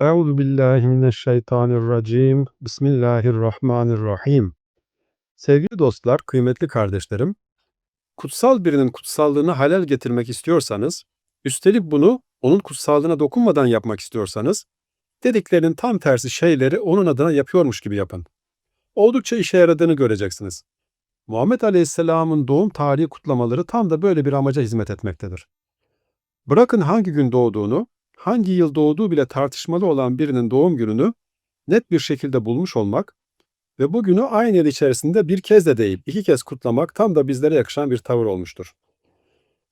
Euzu billahi mineşşeytanirracim. Bismillahirrahmanirrahim. Sevgili dostlar, kıymetli kardeşlerim, kutsal birinin kutsallığını halal getirmek istiyorsanız, üstelik bunu onun kutsallığına dokunmadan yapmak istiyorsanız, dediklerinin tam tersi şeyleri onun adına yapıyormuş gibi yapın. Oldukça işe yaradığını göreceksiniz. Muhammed Aleyhisselam'ın doğum tarihi kutlamaları tam da böyle bir amaca hizmet etmektedir. Bırakın hangi gün doğduğunu, hangi yıl doğduğu bile tartışmalı olan birinin doğum gününü net bir şekilde bulmuş olmak ve bu günü aynı yıl içerisinde bir kez de değil, iki kez kutlamak tam da bizlere yakışan bir tavır olmuştur.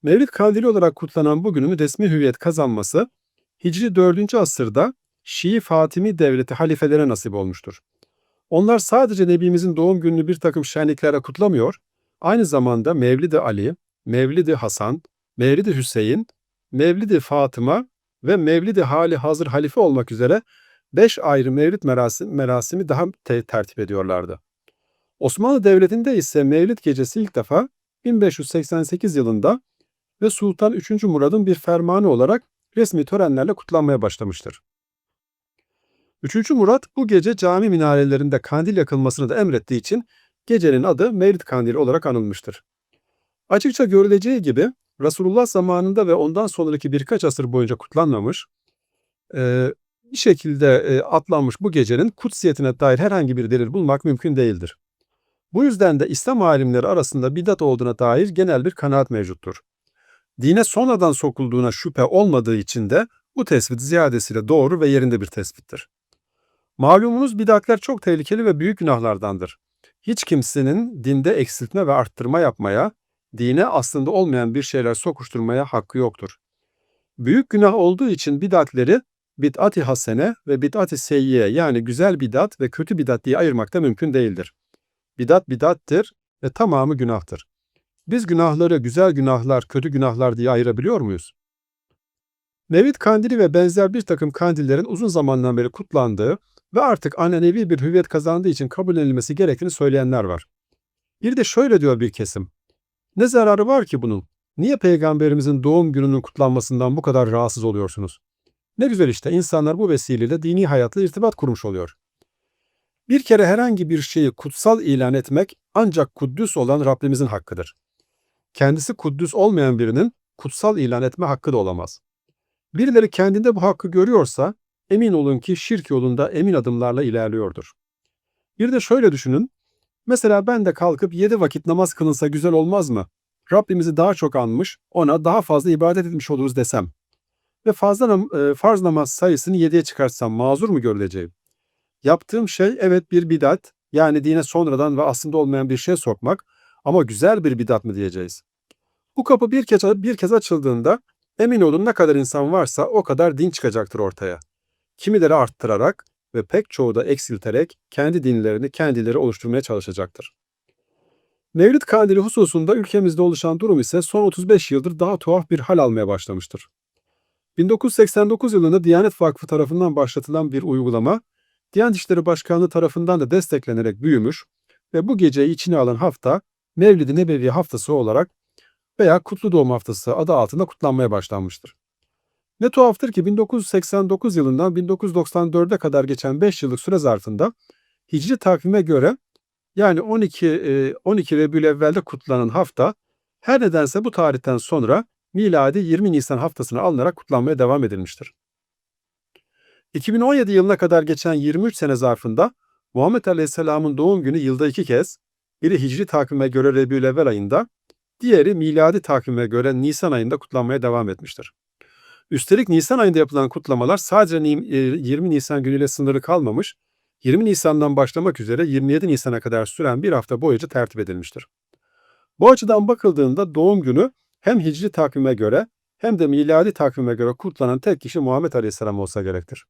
Mevlid Kandili olarak kutlanan bu günün resmi hüviyet kazanması, Hicri 4. asırda Şii Fatimi Devleti halifelere nasip olmuştur. Onlar sadece Nebimizin doğum gününü bir takım şenliklere kutlamıyor, aynı zamanda Mevlid-i Ali, Mevlid-i Hasan, Mevlid-i Hüseyin, Mevlid-i Fatıma ve Mevlid-i Hali Hazır Halife olmak üzere beş ayrı mevlid merasim, merasimi daha te- tertip ediyorlardı. Osmanlı Devleti'nde ise Mevlid gecesi ilk defa 1588 yılında ve Sultan 3. Murad'ın bir fermanı olarak resmi törenlerle kutlanmaya başlamıştır. 3. Murat bu gece cami minarelerinde kandil yakılmasını da emrettiği için gecenin adı Mevlid Kandili olarak anılmıştır. Açıkça görüleceği gibi Resulullah zamanında ve ondan sonraki birkaç asır boyunca kutlanmamış, bir şekilde atlanmış bu gecenin kutsiyetine dair herhangi bir delil bulmak mümkün değildir. Bu yüzden de İslam alimleri arasında bidat olduğuna dair genel bir kanaat mevcuttur. Dine sonradan sokulduğuna şüphe olmadığı için de bu tespit ziyadesiyle doğru ve yerinde bir tespittir. Malumunuz bidatler çok tehlikeli ve büyük günahlardandır. Hiç kimsenin dinde eksiltme ve arttırma yapmaya, dine aslında olmayan bir şeyler sokuşturmaya hakkı yoktur. Büyük günah olduğu için bidatleri bid'at-i hasene ve bid'at-i seyyiye yani güzel bidat ve kötü bidat diye ayırmak da mümkün değildir. Bidat bidattır ve tamamı günahtır. Biz günahları güzel günahlar, kötü günahlar diye ayırabiliyor muyuz? Mevlid kandili ve benzer bir takım kandillerin uzun zamandan beri kutlandığı ve artık anenevi bir hüviyet kazandığı için kabul edilmesi gerektiğini söyleyenler var. Bir de şöyle diyor bir kesim. Ne zararı var ki bunun? Niye peygamberimizin doğum gününün kutlanmasından bu kadar rahatsız oluyorsunuz? Ne güzel işte insanlar bu vesileyle dini hayatla irtibat kurmuş oluyor. Bir kere herhangi bir şeyi kutsal ilan etmek ancak kuddüs olan Rabbimizin hakkıdır. Kendisi kuddüs olmayan birinin kutsal ilan etme hakkı da olamaz. Birileri kendinde bu hakkı görüyorsa emin olun ki şirk yolunda emin adımlarla ilerliyordur. Bir de şöyle düşünün, mesela ben de kalkıp yedi vakit namaz kılınsa güzel olmaz mı? Rabbimizi daha çok anmış, ona daha fazla ibadet etmiş oluruz desem ve fazla nam e, farz namaz sayısını yediye çıkartsam mazur mu görüleceğim? Yaptığım şey evet bir bidat, yani dine sonradan ve aslında olmayan bir şey sokmak ama güzel bir bidat mı diyeceğiz? Bu kapı bir kez, bir kez açıldığında emin olun ne kadar insan varsa o kadar din çıkacaktır ortaya. Kimileri arttırarak ve pek çoğu da eksilterek kendi dinlerini kendileri oluşturmaya çalışacaktır. Mevlid kandili hususunda ülkemizde oluşan durum ise son 35 yıldır daha tuhaf bir hal almaya başlamıştır. 1989 yılında Diyanet Vakfı tarafından başlatılan bir uygulama, Diyanet İşleri Başkanlığı tarafından da desteklenerek büyümüş ve bu geceyi içine alan hafta Mevlid-i Nebevi haftası olarak veya Kutlu Doğum Haftası adı altında kutlanmaya başlanmıştır. Ne tuhaftır ki 1989 yılından 1994'e kadar geçen 5 yıllık süre zarfında Hicri takvime göre yani 12 12 Rebülevvel'de kutlanan hafta her nedense bu tarihten sonra miladi 20 Nisan haftasına alınarak kutlanmaya devam edilmiştir. 2017 yılına kadar geçen 23 sene zarfında Muhammed Aleyhisselam'ın doğum günü yılda iki kez, biri Hicri takvime göre Rebülevvel ayında, diğeri miladi takvime göre Nisan ayında kutlanmaya devam etmiştir. Üstelik Nisan ayında yapılan kutlamalar sadece 20 Nisan günüyle sınırlı kalmamış, 20 Nisan'dan başlamak üzere 27 Nisan'a kadar süren bir hafta boyunca tertip edilmiştir. Bu açıdan bakıldığında doğum günü hem hicri takvime göre hem de miladi takvime göre kutlanan tek kişi Muhammed Aleyhisselam olsa gerektir.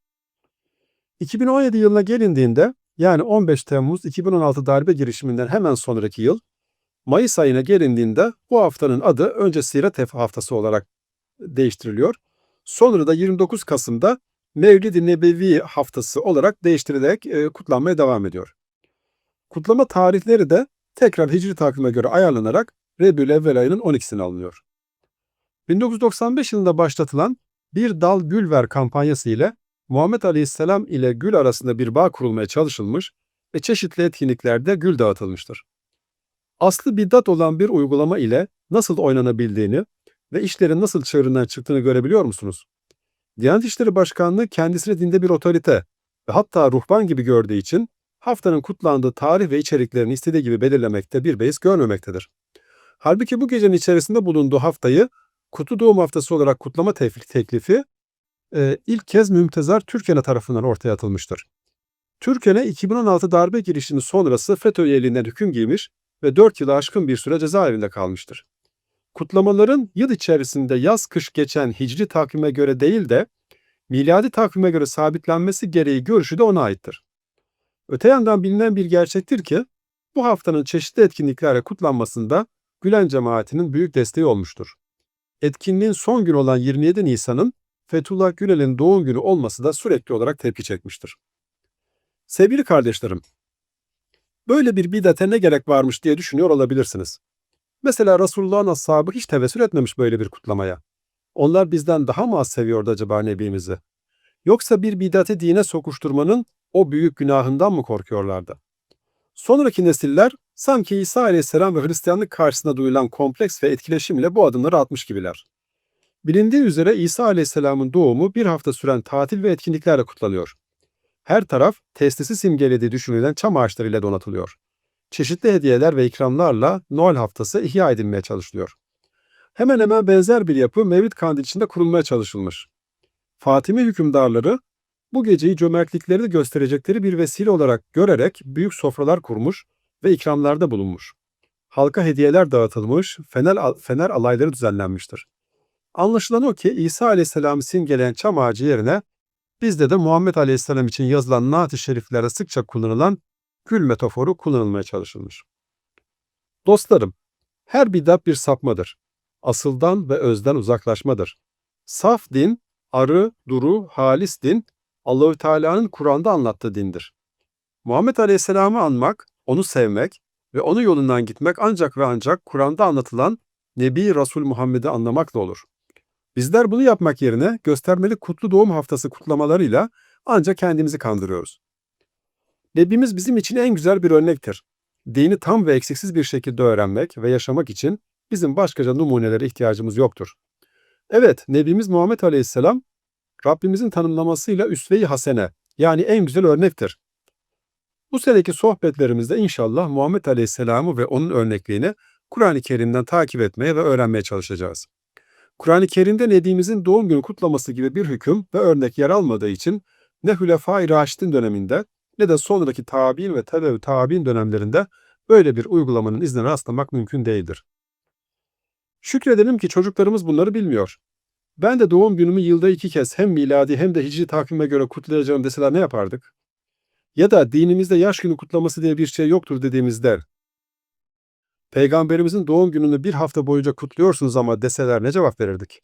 2017 yılına gelindiğinde yani 15 Temmuz 2016 darbe girişiminden hemen sonraki yıl Mayıs ayına gelindiğinde bu haftanın adı önce Siret Haftası olarak değiştiriliyor. Sonra da 29 Kasım'da Mevlid-i Nebevi Haftası olarak değiştirilerek e, kutlanmaya devam ediyor. Kutlama tarihleri de tekrar Hicri takvime göre ayarlanarak Rebül ayının 12'sine alınıyor. 1995 yılında başlatılan Bir Dal Gül Ver kampanyası ile Muhammed Aleyhisselam ile gül arasında bir bağ kurulmaya çalışılmış ve çeşitli etkinliklerde gül dağıtılmıştır. Aslı bidat olan bir uygulama ile nasıl oynanabildiğini ve işlerin nasıl çığırından çıktığını görebiliyor musunuz? Diyanet İşleri Başkanlığı kendisini dinde bir otorite ve hatta ruhban gibi gördüğü için haftanın kutlandığı tarih ve içeriklerini istediği gibi belirlemekte bir beis görmemektedir. Halbuki bu gecenin içerisinde bulunduğu haftayı Kutlu Doğum Haftası olarak kutlama teklifi e, ilk kez Mümtezar Türkene tarafından ortaya atılmıştır. Türkene 2016 darbe girişimi sonrası FETÖ üyeliğinden hüküm giymiş ve 4 yılı aşkın bir süre cezaevinde kalmıştır. Kutlamaların yıl içerisinde yaz kış geçen hicri takvime göre değil de miladi takvime göre sabitlenmesi gereği görüşü de ona aittir. Öte yandan bilinen bir gerçektir ki bu haftanın çeşitli etkinliklerle kutlanmasında Gülen cemaatinin büyük desteği olmuştur. Etkinliğin son günü olan 27 Nisan'ın Fethullah Gülen'in doğum günü olması da sürekli olarak tepki çekmiştir. Sevgili kardeşlerim, böyle bir bidate ne gerek varmış diye düşünüyor olabilirsiniz. Mesela Resulullah'ın ashabı hiç tevessül etmemiş böyle bir kutlamaya. Onlar bizden daha mı az seviyordu acaba Nebimizi? Yoksa bir bidate dine sokuşturmanın o büyük günahından mı korkuyorlardı? Sonraki nesiller sanki İsa aleyhisselam ve Hristiyanlık karşısında duyulan kompleks ve etkileşimle bu adımları atmış gibiler. Bilindiği üzere İsa aleyhisselamın doğumu bir hafta süren tatil ve etkinliklerle kutlanıyor. Her taraf testisi simgelediği düşünülen çam ağaçlarıyla donatılıyor. Çeşitli hediyeler ve ikramlarla Noel haftası ihya edilmeye çalışılıyor. Hemen hemen benzer bir yapı Mevlid Kandili içinde kurulmaya çalışılmış. Fatimi hükümdarları bu geceyi cömertliklerini gösterecekleri bir vesile olarak görerek büyük sofralar kurmuş ve ikramlarda bulunmuş. Halka hediyeler dağıtılmış, fener, fener alayları düzenlenmiştir. Anlaşılan o ki İsa Aleyhisselam'ı simgeleyen çam ağacı yerine bizde de Muhammed Aleyhisselam için yazılan naat-ı şeriflerde sıkça kullanılan gül metaforu kullanılmaya çalışılmış. Dostlarım, her bidat bir sapmadır. Asıldan ve özden uzaklaşmadır. Saf din, arı, duru, halis din, Allahü Teala'nın Kur'an'da anlattığı dindir. Muhammed Aleyhisselam'ı anmak, onu sevmek ve onun yolundan gitmek ancak ve ancak Kur'an'da anlatılan Nebi Resul Muhammed'i anlamakla olur. Bizler bunu yapmak yerine göstermeli kutlu doğum haftası kutlamalarıyla ancak kendimizi kandırıyoruz. Nebimiz bizim için en güzel bir örnektir. Dini tam ve eksiksiz bir şekilde öğrenmek ve yaşamak için bizim başkaca numunelere ihtiyacımız yoktur. Evet, Nebimiz Muhammed Aleyhisselam Rabbimizin tanımlamasıyla üsve-i hasene yani en güzel örnektir. Bu seneki sohbetlerimizde inşallah Muhammed Aleyhisselam'ı ve onun örnekliğini Kur'an-ı Kerim'den takip etmeye ve öğrenmeye çalışacağız. Kur'an-ı Kerim'de Nebimizin doğum günü kutlaması gibi bir hüküm ve örnek yer almadığı için ne Hülefai Raşid'in döneminde ne de sonraki tabi'in ve tebe tabi'in dönemlerinde böyle bir uygulamanın izine rastlamak mümkün değildir. Şükredelim ki çocuklarımız bunları bilmiyor. Ben de doğum günümü yılda iki kez hem miladi hem de hicri takvime göre kutlayacağım deseler ne yapardık? Ya da dinimizde yaş günü kutlaması diye bir şey yoktur dediğimizde Peygamberimizin doğum gününü bir hafta boyunca kutluyorsunuz ama deseler ne cevap verirdik?